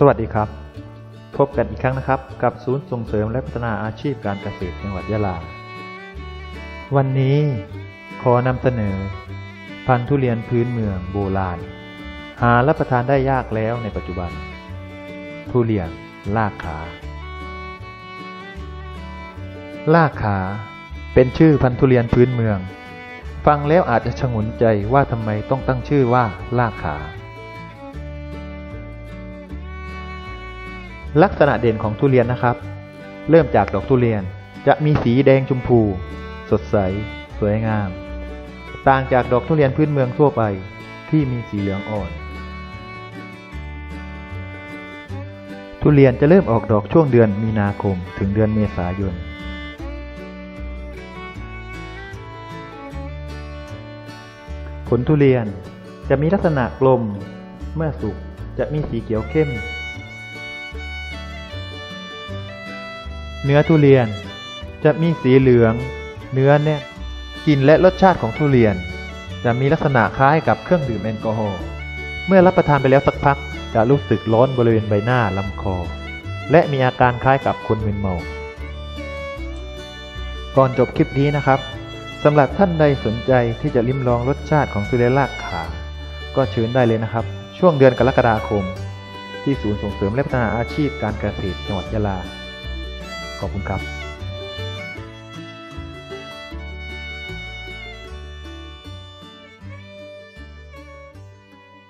สวัสดีครับ พบกันอีกครั้งนะครับ กับศูนย์ส่งเสริมและพัฒนาอาชีพการเกษตรจังหวัดยะลา วันนี้ขอนำเสนอ พันธุ์ทุเรียนพื้นเมืองโบราณ หารับประทานได้ยากแล้วในปัจจุบัน ทุเรียนลากขา ลากขาเป็นชื่อพันธุ์ทุเรียนพื้นเมือง ฟังแล้วอาจจะชงนใจว่าทำไมต้องตั้งชื่อว่าลากขา ลักษณะเด่นของทุเรียนนะครับ เริ่มจากดอกทุเรียนจะมีสีแดงชมพู สดใส สวยงาม ต่างจากดอกทุเรียนพื้นเมืองทั่วไปที่มีสีเหลืองอ่อน ทุเรียนจะเริ่มออกดอกช่วงเดือนมีนาคมถึงเดือนเมษายน ผลทุเรียนจะมีลักษณะกลม เมื่อสุกจะมีสีเขียวเข้ม เนื้อทุเรียน จะมีสีเหลือง เนื้อแน่นกลิ่นและรสชาติของทุเรียน จะมีลักษณะคล้ายกับเครื่องดื่มแอลกอฮอล์เมื่อรับประทานไปแล้วสักพัก จะรู้สึกร้อนบริเวณใบหน้าลำคอ และมีอาการคล้ายกับคนมึนเมาก่อนจบคลิปนี้นะครับสำหรับท่านใดสนใจที่จะลิ้มลองรสชาติของทุเรียนรากขาก็เชิญได้เลยนะครับ ช่วงเดือนกรกฎาคม ที่ศูนย์ส่งเสริมและพัฒนาอาชีพการเกษตรจังหวัดยะลา ขอบคุณครับ